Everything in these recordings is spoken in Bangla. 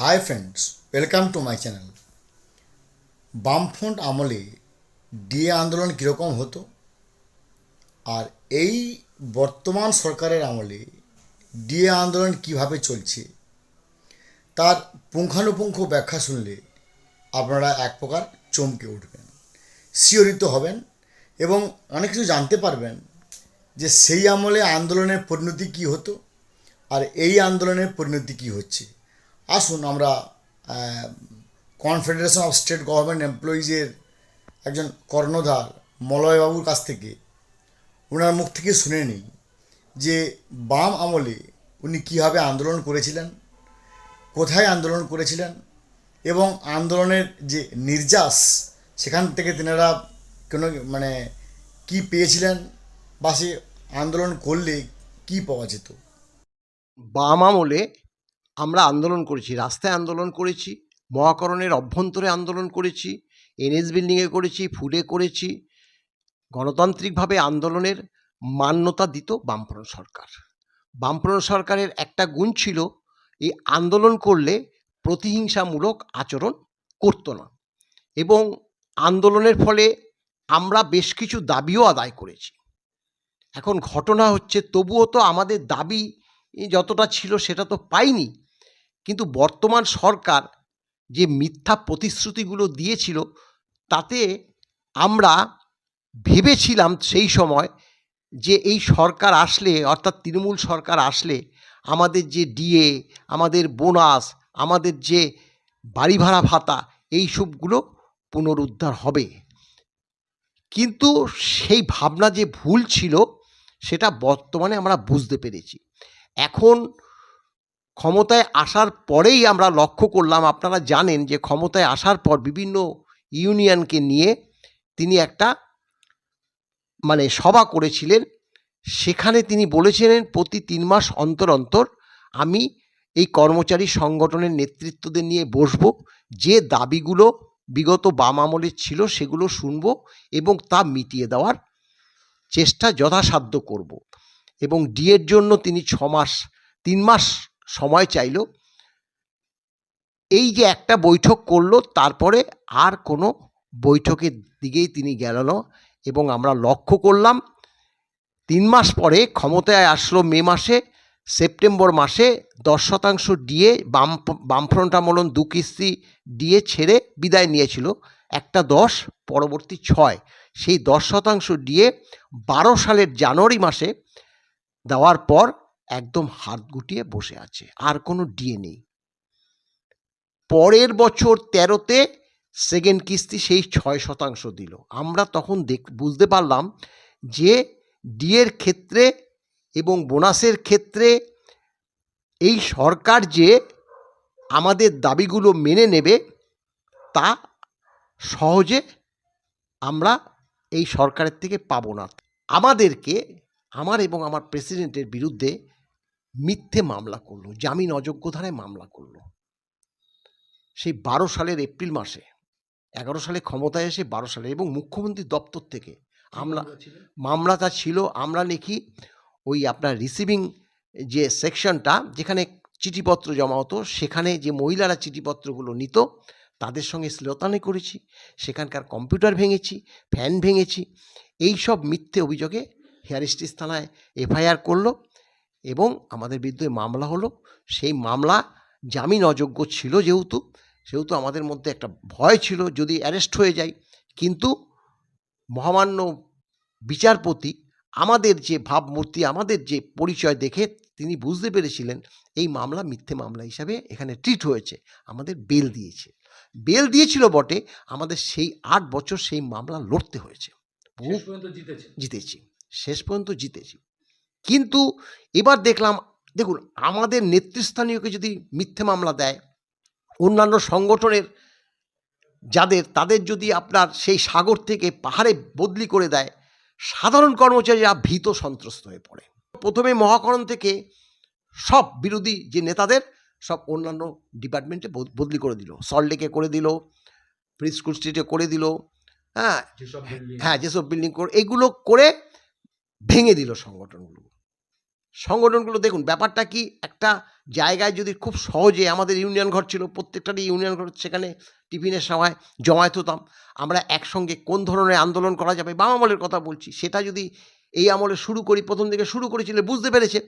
Hi friends welcome to my channel বামফ্রন্ট আমলে ডিএ আন্দোলন কীরকম হতো? আর এই বর্তমান সরকারের আমলে ডিএ আন্দোলন কীভাবে চলছে? তার পুঙ্খানুপুঙ্খ ব্যাখ্যা শুনলে আপনারা এক প্রকার চমকে উঠবেন, শিহরিত হবেন এবং অনেক কিছু জানতে পারবেন যে সেই আমলে আন্দোলনের পরিণতি কী হতো আর এই আন্দোলনের পরিণতি কী হচ্ছে। আসুন আমরা কনফেডারেশন অফ স্টেট গভর্নমেন্ট এমপ্লয়িজের একজন কর্ণধার মলয়বাবুর কাছ থেকে ওনার মুখ থেকে শুনে নিই যে বাম আমলে উনি কীভাবে আন্দোলন করেছিলেন, কোথায় আন্দোলন করেছিলেন এবং আন্দোলনের যে নির্যাস সেখান থেকে তেনারা কোনো মানে কি পেয়েছিলেন বা সে আন্দোলন করলে কি পাওয়া যেত? বাম আমলে আমরা আন্দোলন করেছি, রাস্তায় আন্দোলন করেছি, মহাকরণের অভ্যন্তরে আন্দোলন করেছি, এনএস বিল্ডিংয়ে করেছি, ফুডে করেছি, গণতান্ত্রিকভাবে আন্দোলনের মান্যতা দিত বামফ্রন্ট সরকার। বামফ্রন্ট সরকারের একটা গুণ ছিল, এই আন্দোলন করলে প্রতিহিংসামূলক আচরণ করতো না এবং আন্দোলনের ফলে আমরা বেশ কিছু দাবিও আদায় করেছি। এখন ঘটনা হচ্ছে, তবুও তো আমাদের দাবি যতটা ছিল সেটা তো পাইনি। কিন্তু বর্তমান সরকার যে মিথ্যা প্রতিশ্রুতিগুলো দিয়েছিল, তাতে আমরা ভেবেছিলাম সেই সময় যে এই সরকার আসলে, অর্থাৎ তৃণমূল সরকার আসলে আমাদের যে ডিএ, আমাদের বোনাস, আমাদের যে বাড়ি ভাড়া ভাতা, এই সবগুলো পুনরুদ্ধার হবে। কিন্তু সেই ভাবনা যে ভুল ছিল, সেটা বর্তমানে আমরা বুঝতে পেরেছি। এখন ক্ষমতায় আসার পরেই আমরা লক্ষ্য করলাম, আপনারা জানেন যে ক্ষমতায় আসার পর বিভিন্ন ইউনিয়নকে নিয়ে তিনি একটা মানে সভা করেছিলেন। সেখানে তিনি বলেছিলেন, প্রতি তিন মাস অন্তর অন্তর আমি এই কর্মচারী সংগঠনের নেতৃত্বদের নিয়ে বসব। যে দাবিগুলো বিগত বাম আমলের ছিল সেগুলো শুনব এবং তা মিটিয়ে দেওয়ার চেষ্টা যথাসাধ্য করব। এবং ডিএর জন্য তিনি ছ মাস, তিন মাস সময় চাইল। এই যে একটা বৈঠক করল, তারপরে আর কোনো বৈঠকের দিকেই তিনি গেল না এবং আমরা লক্ষ্য করলাম, তিন মাস পরে ক্ষমতায় আসলো মে মাসে, সেপ্টেম্বর মাসে দশ শতাংশ ডিএ, বাম, বামফ্রন্ট আমলন দু কিস্তি ডিএ ছেড়ে বিদায় নিয়েছিল। একটা দশ, পরবর্তী ছয়। সেই দশ শতাংশ ডিএ বারো সালের জানুয়ারি মাসে দেওয়ার পর একদম হাত গুটিয়ে বসে আছে, আর কোনো ডিএ নেই। পরের বছর তেরোতে সেকেন্ড কিস্তি সেই ছয় শতাংশ দিল। আমরা তখন দেখ, বুঝতে পারলাম যে ডিএর ক্ষেত্রে এবং বোনাসের ক্ষেত্রে এই সরকার যে আমাদের দাবিগুলো মেনে নেবে, তা সহজে আমরা এই সরকারের থেকে পাবো না। আমাদেরকে, আমার এবং আমার প্রেসিডেন্টের বিরুদ্ধে মিথ্যে মামলা করল জামিন অযোগ্য ধারায় মামলা করল। সেই বারো সালের এপ্রিল মাসে এগারো সালে ক্ষমতায় এসে বারো সালে এবং মুখ্যমন্ত্রী দপ্তর থেকে আমরা মামলাটা ছিল আমরা নাকি ওই আপনার রিসিভিং যে সেকশনটা যেখানে চিঠিপত্র জমা হতো সেখানে যে মহিলারা চিঠিপত্রগুলো নিত তাদের সঙ্গে শ্লীলতানি করেছি সেখানকার কম্পিউটার ভেঙেছি ফ্যান ভেঙেছি এই সব মিথ্যে অভিযোগে হেয়ারিস্টিস থানায় এফআইআর করল এবং আমাদের বিরুদ্ধে মামলা হলো। সেই মামলা জামিন অযোগ্য ছিল যেহেতু সেহেতু আমাদের মধ্যে একটা ভয় ছিল যদি অ্যারেস্ট হয়ে যায়। কিন্তু মহামান্য বিচারপতি আমাদের যে ভাবমূর্তি আমাদের যে পরিচয় দেখে তিনি বুঝতে পেরেছিলেন এই মামলা মিথ্যে মামলা হিসাবে এখানে ট্রিট হয়েছে আমাদের বেল দিয়েছে। বেল দিয়েছিল বটে আমাদের সেই আট বছর সেই মামলা লড়তে হয়েছে। জিতেছি শেষ পর্যন্ত জিতেছি। কিন্তু এবার দেখলাম দেখুন আমাদের নেতৃস্থানীয়কে যদি মিথ্যে মামলা দেয় অন্যান্য সংগঠনের যাদের তাদের যদি আপনার সেই সাগর থেকে পাহাড়ে বদলি করে দেয় সাধারণ কর্মচারীরা ভীত সন্ত্রস্ত হয়ে পড়ে। প্রথমে মহাকরণ থেকে সব বিরোধী যে নেতাদের সব অন্যান্য ডিপার্টমেন্টে বদ- বদলি করে দিল। সল্টলেকে করে দিল প্রি স্কুল স্ট্রিটে করে দিল হ্যাঁ হ্যাঁ যেসব বিল্ডিং করে এগুলো করে ভেঙে দিল সংগঠনগুলো। সংগঠনগুলো দেখুন ব্যাপারটা কি? একটা জায়গায় যদি খুব সহজে আমাদের ইউনিয়ন ঘর ছিল প্রত্যেকটারই ইউনিয়ন ঘর সেখানে টিফিনের সময় জমায়েত হতাম। আমরা একসঙ্গে কোন ধরনের আন্দোলন করা যাবে? বাম আমলের কথা বলছি। সেটা যদি এই আমলে শুরু করি প্রথম দিকে শুরু করেছিল বুঝতে পেরেছে।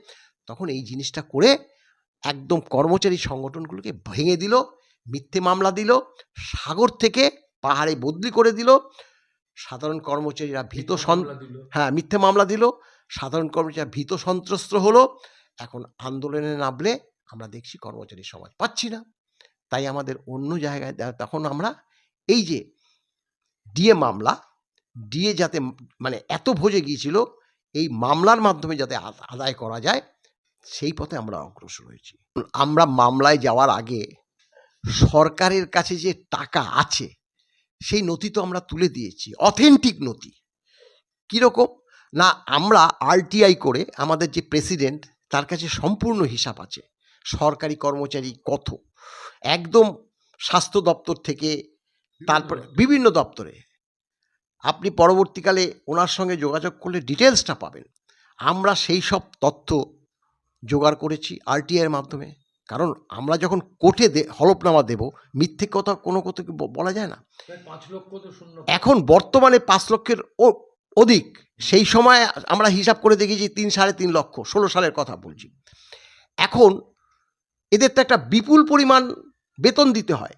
তখন এই জিনিসটা করে একদম কর্মচারী সংগঠনগুলোকে ভেঙে দিল মিথ্যে মামলা দিল সাগর থেকে পাহাড়ে বদলি করে দিল। সাধারণ কর্মচারীরা ভীত সন হ্যাঁ মিথ্যে মামলা দিল। সাধারণ কর্মচারী ভীত সন্ত্রস্ত হলো, এখন আন্দোলনে নামলে আমরা দেখছি কর্মচারী সমাজ পাচ্ছি না। তাই আমাদের অন্য জায়গায় তখন আমরা এই যে ডিএ মামলা, ডিএ যাতে মানে এত ভোজে গিয়েছিল, এই মামলার মাধ্যমে যাতে আদায় করা যায়, সেই পথে আমরা অগ্রসর হয়েছি। আমরা মামলায় যাওয়ার আগে সরকারের কাছে যে টাকা আছে, সেই নথি তো আমরা তুলে দিয়েছি, অথেন্টিক নথি। কীরকম? না আমরা আরটিআই করে আমাদের যে প্রেসিডেন্ট তার কাছে সম্পূর্ণ হিসাব আছে। সরকারি কর্মচারী কত? একদম স্বাস্থ্য দপ্তর থেকে তারপরে বিভিন্ন দপ্তরে। আপনি পরবর্তীকালে ওনার সঙ্গে যোগাযোগ করলে ডিটেলসটা পাবেন। আমরা সেই সব তথ্য জোগাড় করেছি আরটিআইয়ের মাধ্যমে। কারণ আমরা যখন কোর্টে দে হলফনামা দেব মিথ্যে কথা কোনো কথা কি বলা যায় না। এখন বর্তমানে পাঁচ লক্ষের ও- অধিক। সেই সময় আমরা হিসাব করে দেখেছি তিন সাড়ে তিন লক্ষ, ষোলো সালের কথা বলছি। এখন এদের তো একটা বিপুল পরিমাণ বেতন দিতে হয়।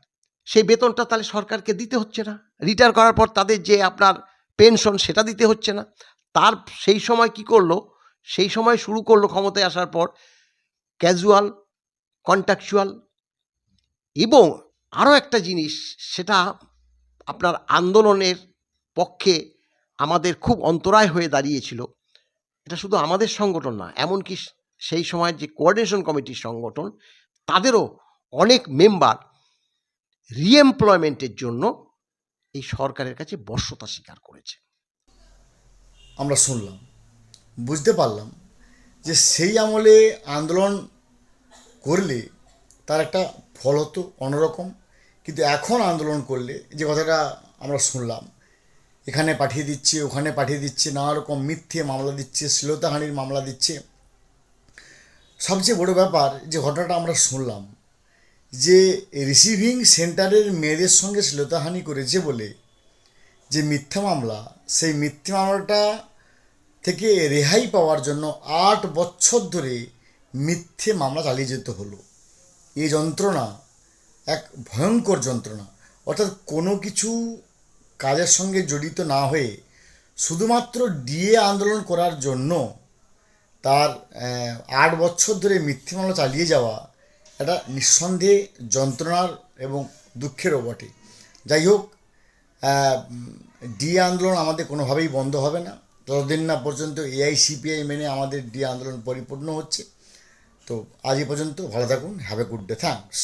সেই বেতনটা তাহলে সরকারকে দিতে হচ্ছে না। রিটায়ার করার পর তাদের যে আপনার পেনশন সেটা দিতে হচ্ছে না। তার সেই সময় কি করল? সেই সময় শুরু করল ক্ষমতায় আসার পর ক্যাজুয়াল কন্ট্রাকচুয়াল এবং আরও একটা জিনিস, সেটা আপনার আন্দোলনের পক্ষে আমাদের খুব অন্তরায় হয়ে দাঁড়িয়েছিল। এটা শুধু আমাদের সংগঠন না, এমনকি সেই সময় যে কোঅর্ডিনেশন কমিটির সংগঠন, তাদেরও অনেক মেম্বার রিএমপ্লয়মেন্টের জন্য এই সরকারের কাছে বর্ষতা স্বীকার করেছে। আমরা শুনলাম, বুঝতে পারলাম যে সেই আমলে আন্দোলন করলে তার একটা ফল হতো অন্যরকম, কিন্তু এখন আন্দোলন করলে যে কথাটা আমরা শুনলাম এখানে পাঠিয়ে দিচ্ছে, ওখানে পাঠিয়ে দিচ্ছে, নানা রকম মিথ্যে মামলা দিচ্ছে, শ্লীলতাহানির মামলা দিচ্ছে। সবচেয়ে বড় ব্যাপার যে ঘটনাটা আমরা শুনলাম, যে রিসিভিং সেন্টারের মেয়েদের সঙ্গে শ্লীলতাহানি করেছে বলে যে মিথ্যা মামলা, সেই মিথ্যা মামলাটা থেকে রেহাই পাওয়ার জন্য আট বছর ধরে মিথ্যে মামলা চালিয়ে যেতে হলো। এই যন্ত্রণা এক ভয়ঙ্কর যন্ত্রণা। অর্থাৎ কোনো কিছু কাজের সঙ্গে জড়িত না হয়ে শুধুমাত্র ডিএ আন্দোলন করার জন্য তার আট বছর ধরে মিথ্যে মামলা চালিয়ে যাওয়া এটা নিঃসন্দেহে যন্ত্রণার এবং দুঃখেরও বটে। যাই হোক ডি আন্দোলন আমাদের কোনোভাবেই বন্ধ হবে না। যতদিন না পর্যন্ত এআইসিপিআই মেনে আমাদের ডি আন্দোলন পরিপূর্ণ হচ্ছে। তো আজ পর্যন্ত ভালো থাকুন। Have a good day thanks